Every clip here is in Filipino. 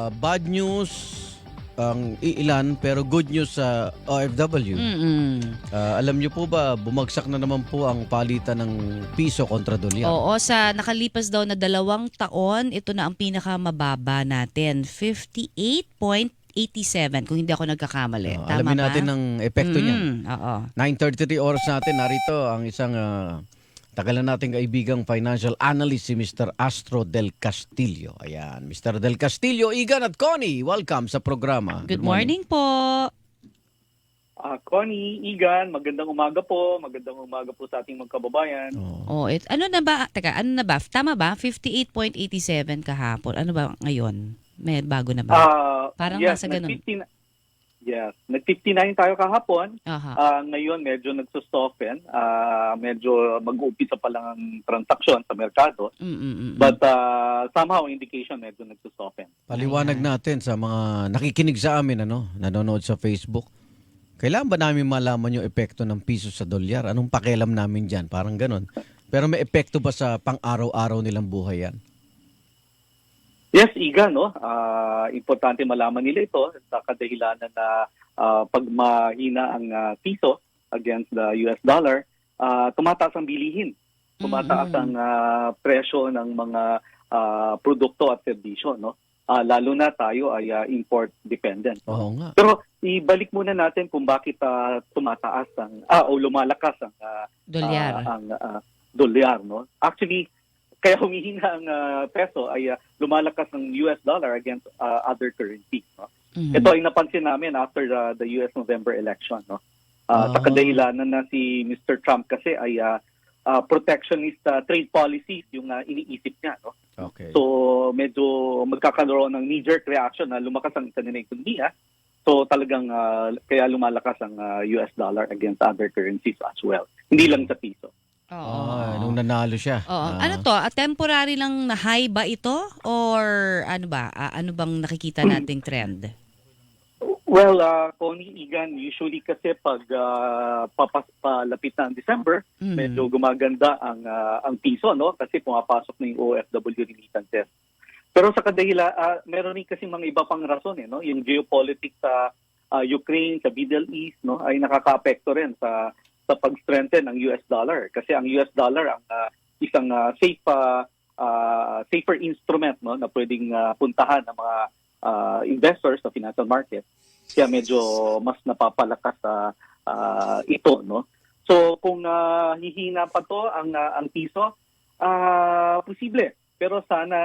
ah, bad news ang iilan pero good news sa OFW. Mm-mm. Ah, alam niyo po ba, bumagsak na naman po ang palitan ng piso kontra dolyar. Oo, sa nakalipas daw na dalawang taon, ito na ang pinakamababa natin. 58.87 kung hindi ako nagkakamali. Ah, Tama alamin ba? natin ang epekto niyan. Mm, Oo. 9.33 oras natin, narito ang isang uh, tagalan nating kaibigang financial analyst si Mr. Astro Del Castillo. Ayan, Mr. Del Castillo, Igan at Connie, welcome sa programa. Good morning po. Ah, Connie, Igan, magandang umaga po. Magandang umaga po sa ating mga kababayan. Oh. Oh, it, ano na ba? Teka, ano na ba? Tama ba? 58.87 kahapon. Ano ba ngayon? May bago na ba? Ah, Parang yes, nasa ganun. nag-59 Yes, nag-59 tayo kahapon. Aha. Ah, ngayon medyo nagsusoften. Ah, medyo mag-uumpisa pa lang ang transaksyon sa merkado. Mm-mm-mm. But ah, somehow indication medyo nagsusoften. Paliwanag natin sa mga nakikinig sa amin, ano, nanonood sa Facebook. Kailan ba namin malaman yung epekto ng piso sa dolyar? Anong pakialam namin dyan? Parang ganon. Pero may epekto ba sa pang-araw-araw nilang buhay yan? Yes, Igan, no? Ah, importante malaman nila ito sa kadahilanan na ah, pag mahina ang ah, piso against the US dollar, ah, tumataas ang bilihin. Tumataas Mm-mm. ang ah, presyo ng mga ah, produkto at serbisyo, no? Ah, lalo na tayo ay ah, import dependent. Oo nga. Pero ibalik muna natin kung bakit ah, tumataas ang ah o lumalakas ang ah, Dolyar. ah, ang ah, dolyar, no? Actually, kaya humihina ang ah, peso ay ah, lumalakas ang US dollar against ah, other currencies, no? Mhm. Ito ay napansin namin after the, the US November election, no? Ah, Ah. Sa kadahilanan na si Mr. Trump kasi ay ah, ah, protectionist ah, trade policies yung ah, iniisip niya, no? Okay. So medyo magkakaroon ng knee-jerk reaction na lumakas ang isa nilang ekonomiya. So talagang ah, kaya lumalakas ang ah, US dollar against other currencies as well. Hindi lang sa piso. Oo. Ah, nung nanalo siya. Oo. Ah. Ano to? A temporary lang na high ba ito? Or ano ba? Ah, ano bang nakikita nating trend? Well, uh, Connie Igan, usually kasi pag ah, papas, palapit na ang December, Mm. medyo gumaganda ang ah, ang piso, no? Kasi pumapasok na yung OFW remittances. Pero sa kadahila, ah, meron rin kasi mga iba pang rason, eh, no? Yung geopolitics sa ah, Ukraine, sa Middle East, no? Ay nakaka-apekto rin sa sa pag-strengthen ng US dollar. Kasi ang US dollar ang ah, isang ah, safe ah, ah, safer instrument, no? Na pwedeng ah, puntahan ng mga ah, investors sa financial market. Kaya medyo mas napapalakas sa ah, ito, no? So kung ah, hihina pa to ang ah, ang piso, ah posible. Pero sana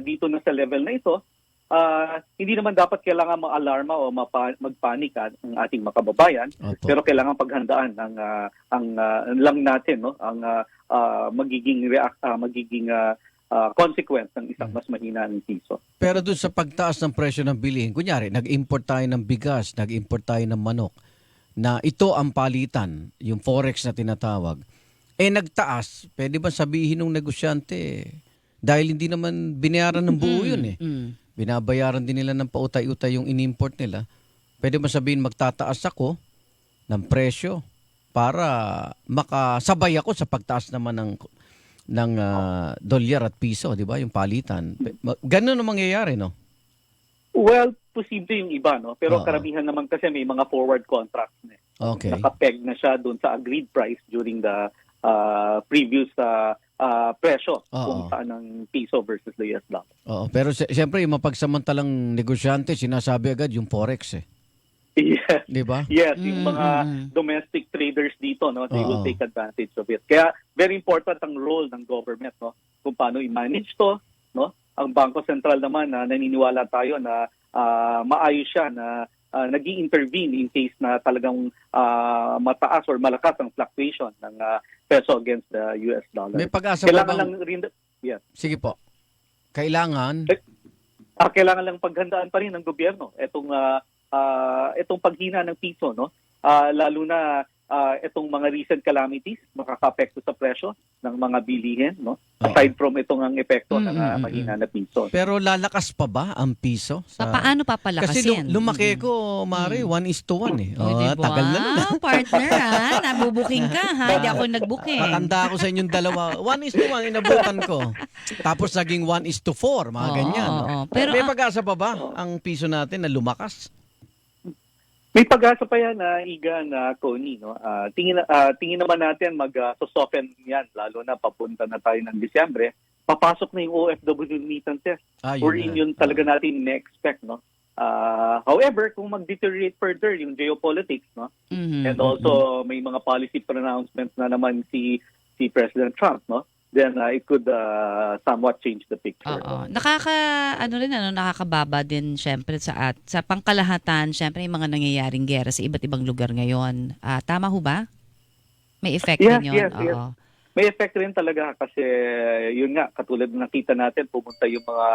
dito na sa level na ito, ah, hindi naman dapat kailangan ma-alarma o mapa- magpanik ah, ang ating mga kababayan, Opo. pero kailangan paghandaan ang ah, ang ah, lang natin no, ang ah, ah, magiging react ah, magiging ah, ah, consequence ng isang mas mahina ng piso. Pero doon sa pagtaas ng presyo ng bilihin, kunyari, nag-import tayo ng bigas, nag-import tayo ng manok, na ito ang palitan, yung forex na tinatawag, eh nagtaas, pwede ba sabihin ng negosyante, dahil hindi naman binayaran ng buo yun eh. Mm. Binabayaran din nila ng pautay-utay yung in-import nila. Pwede ba sabihin magtataas ako ng presyo para makasabay ako sa pagtaas naman ng ng ah, dolyar at piso, 'di ba? Yung palitan. Ganun ang mangyayari, no? Well, posible yung iba, no? Pero Oo. karamihan naman kasi may mga forward contracts na. eh. Okay. Nakapeg na siya doon sa agreed price during the uh, previous uh, uh, presyo Oo. kung saan ang piso versus the US dollar. Oo, pero si- siyempre yung mapagsamantalang negosyante, sinasabi agad yung forex eh. yes, 'Di ba? yes yung Mm, mga mm, mm. domestic traders dito, no, they will Oo. take advantage of it. Kaya very important ang role ng government, no, kung paano i-manage to, no? Ang Bangko Sentral naman na naniniwala tayo na ah, maayos siya na uh, nag intervene in case na talagang ah, mataas or malakas ang fluctuation ng ah, peso against the US dollar. May pag-asa ba kailangan bang... lang rin Sige po. Kailangan... ah, kailangan lang paghandaan pa rin ng gobyerno etong ah, ah, etong paghina ng piso no Ah, lalo na ah, itong mga recent calamities makaka-apekto sa presyo ng mga bilihin, no? Oo. Aside from itong ang epekto ng Mm, ah, mahina na piso. Pero lalakas pa ba ang piso? Sa... Paano Kasi papalakasin? lu- lumaki Mm-mm. ko, Mari, Mm. one is to one eh. Oh, Oh, diba? tagal na. Wow, partner ha. Nabubuking ka ha. Hindi ako nagbuking. Matanda ako sa inyong dalawa. One is to one, inabutan ko. Tapos naging one is to four, mga Oo, ganyan. no? oo. Pero May pag-asa pa ba ang piso natin na lumakas? May pag-asa pa yan na Iga na Connie, no? Ah, tingin ah, tingin naman natin mag ah, soften yan lalo na papunta na tayo ng Disyembre. Papasok na yung OFW remittances. Ah, Or na. in yun talaga natin na-expect, no? Ah, however, kung mag-deteriorate further yung geopolitics, no? Mhm, And also may mga policy pronouncements na naman si si President Trump, no? Then ah, it could ah, somewhat change the picture. Oo. Nakaka ano rin ano nakakababa din syempre sa at sa pangkalahatan syempre yung mga nangyayaring gera sa iba't ibang lugar ngayon. Ah, tama ho ba? May effect Yes, din 'yon. yes, yes. Oo. May effect rin talaga kasi yun nga katulad ng nakita natin pumunta yung mga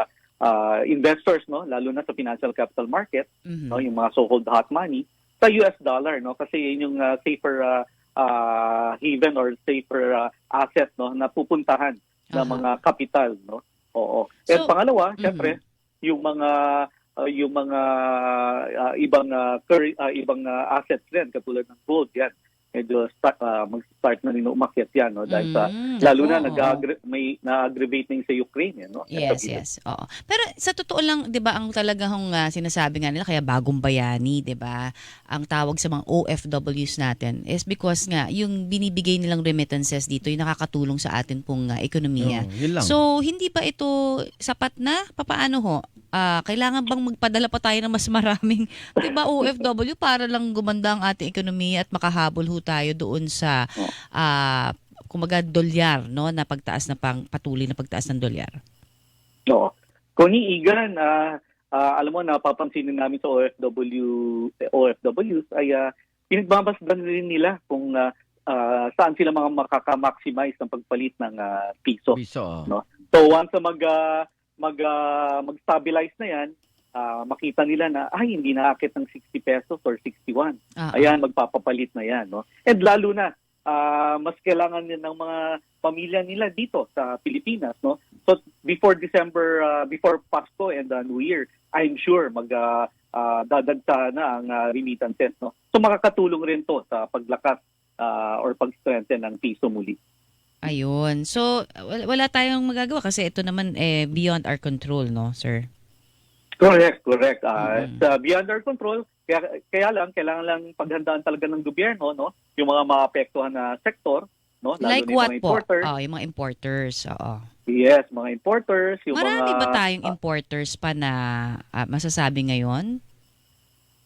ah, investors no lalo na sa financial capital market Mhm. no yung mga so-called hot money sa US dollar no kasi yun yung ah, safer ah, ah, haven or safer ah, asset no na pupuntahan ng Aha. mga kapital no oo So, at pangalawa mhm. syempre yung mga ah, yung mga ah, ibang ah, curry- ah, ibang ah, assets din katulad ng gold yan medyo start, ah, mag-start na rin umakyat yan no dahil sa Mm, lalo na oo. nag may na-aggravate na yung sa Ukraine eh, no Yes, yes. Oo. Pero sa totoo lang, 'di ba, ang talagang ah, sinasabi nga nila kaya bagong bayani, 'di ba? Ang tawag sa mga OFWs natin is because nga yung binibigay nilang remittances dito yung nakakatulong sa atin pong ah, ekonomiya. Lang. So, hindi ba ito sapat na? Papaano ho? Ah, kailangan bang magpadala pa tayo ng mas maraming, 'di ba, OFW para lang gumanda ang ating ekonomiya at makahabol ho tayo doon sa Oh. ah kumaga dolyar, no, na pagtaas na pang patuloy na pagtaas ng dolyar. Oo. Connie Igan, ah, ah, alam mo, napapansinin namin sa OFW, eh, OFWs ay uh, pinagbabasdan rin nila kung ah, ah, saan sila mga makaka-maximize ng pagpalit ng ah, piso. Piso. No? So once na mag, ah, mag, ah, mag-stabilize na yan, ah, makita nila na, ay, hindi naakit ng 60 pesos or 61. Ah, Ayan, magpapapalit na yan. No? And lalo na, ah, mas kailangan din ng mga pamilya nila dito sa Pilipinas. No? So before December, ah, before Pasko and the New Year, I'm sure mag ah, ah, dadagsa na ang ah, remittances. No? So makakatulong rin to sa paglakas ah, or pag-strengthen ng piso muli. Ayun. So, wala, tayong magagawa kasi ito naman eh beyond our control, no, sir? Correct, correct. Ah, Mm. Sa beyond our control, kaya, kaya lang, kailangan lang paghandaan talaga ng gobyerno, no? Yung mga maapektuhan na sektor, no? Lalo like yung what mga po? importers. Oh, yung mga importers. Oo. Yes, mga importers, yung Marami mga... ba tayong ah, importers pa na ah, masasabi ngayon?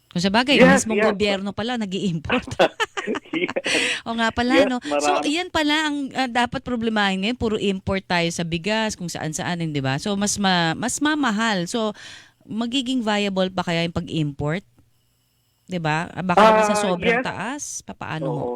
Kung sa bagay, Yes, mismong yes. gobyerno pala nag import o nga pala, Yes, no? marami. So, yan pala ang ah, dapat problemahin ngayon. Puro import tayo sa bigas, kung saan-saan, di ba? So, mas ma, mas mamahal. So, magiging viable pa kaya yung pag-import? Di ba? Ah, Baka naman sa sobrang yes. taas. Papaano? Oo.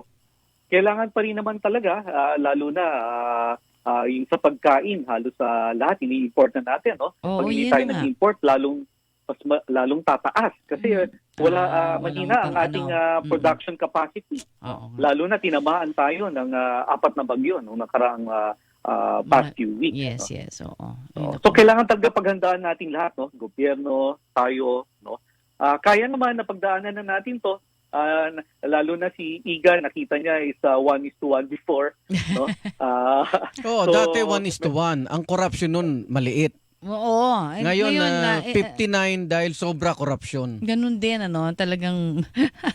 Kailangan pa rin naman talaga, ah, lalo na ah, ah, yung sa pagkain, halos sa lahat, ini-import na natin, no? Oo, Pag hindi tayo nag-import, lalong mas ma- lalong tataas kasi Mm. Wala walang mahina ang ating Mm. production capacity. Oo. Lalo na tinamaan tayo ng ah, apat na bagyo nung nakaraang ah, ah, past few weeks. Yes, no? yes. Oo. So, Ayun so ako. kailangan talaga paghandaan natin lahat, no? Gobyerno, tayo, no? Ah, kaya naman na pagdaanan na natin 'to. N- lalo na si Iga, nakita niya is uh, one is to one before, no? Ah, Oo, So, dati one is to one. Ang corruption nun, maliit. Oo. Ay, Ngayon, na eh, 59 dahil sobra korupsyon. Ganun din, ano, talagang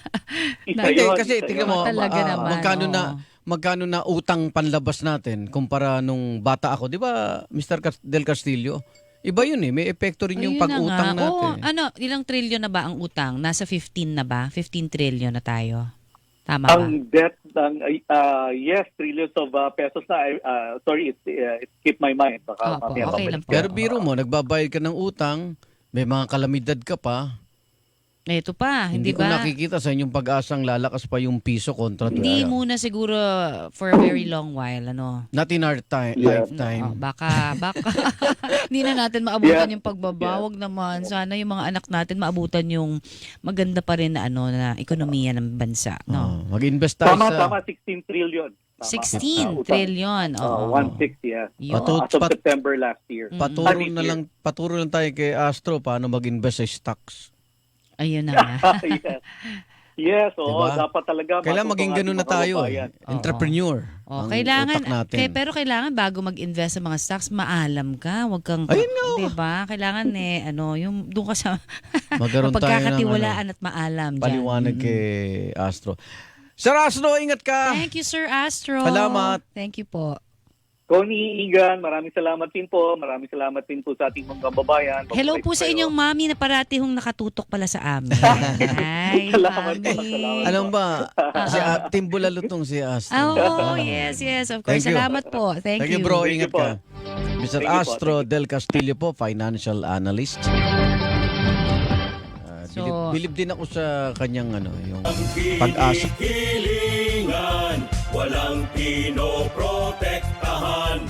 isa Hindi, yun, kasi tingnan mo, talaga ah, naman. magkano oo. na magkano na utang panlabas natin kumpara nung bata ako. 'Di ba, Mr. Del Castillo? Iba 'yun eh, may epekto rin yung Ayun na pag-utang. Oo, natin. ano, ilang trilyon na ba ang utang? Nasa 15 na ba? 15 trillion na tayo. Tama ba? Ang debt ng uh, yes, trillions of uh, pesos na uh, sorry, it, uh, it skipped my mind. Baka Opo, mamaya okay babalik. lang po. Pero biro mo, nagbabayad ka ng utang, may mga kalamidad ka pa. Ito pa, Hindi, hindi, ko ba? nakikita sa inyong pag-asang lalakas pa yung piso kontra Hindi dollar. muna siguro for a very long while, ano. Not in our time, Yeah. Oh, lifetime. baka, baka, hindi na natin maabutan Yeah. yung pagbabawag naman. Sana yung mga anak natin maabutan yung maganda pa rin na, ano, na ekonomiya ng bansa. No? Oh, mag-invest tayo Tama, sa... tama, 16 trillion. Tama. 16 Uh, trillion. Uh, Oo. 160, yeah. Yun. Patu- As of pat- September last year. Paturo this na lang paturo lang tayo kay Astro paano mag-invest sa stocks. Ayun na nga. yes. Yes, oo, Diba? dapat talaga. Kailangan maging ating ganun na tayo eh. kababayan. Entrepreneur. Oh, ang kailangan utak natin. kay- pero kailangan bago mag-invest sa mga stocks, maalam ka, wag kang Ayun nga. 'di ba? Kailangan eh ano, yung doon ka sa Magkaroon tayo ng ano, pagkakatiwalaan at maalam dyan. paliwanag kay Astro. Sir Astro, ingat ka. Thank you Sir Astro. Salamat. Thank you po. Connie Igan, maraming salamat din po. Maraming salamat din po sa ating mga kababayan. Hello po sa inyong mami na parati hong nakatutok pala sa amin. Hi, Salamat po, mami. salamat. Alam ba, si uh, Team Bulalutong si Astro. Oh, yes, yes, of course. Thank you. Salamat po. Thank, Thank you bro, Thank you ingat po. ka. Mr. Thank you po, Astro Del Castillo po, financial analyst. Uh, So- bilib, bilib din ako sa kanyang ano, yung pag-asa. Hilingan, walang pinoprotektahan.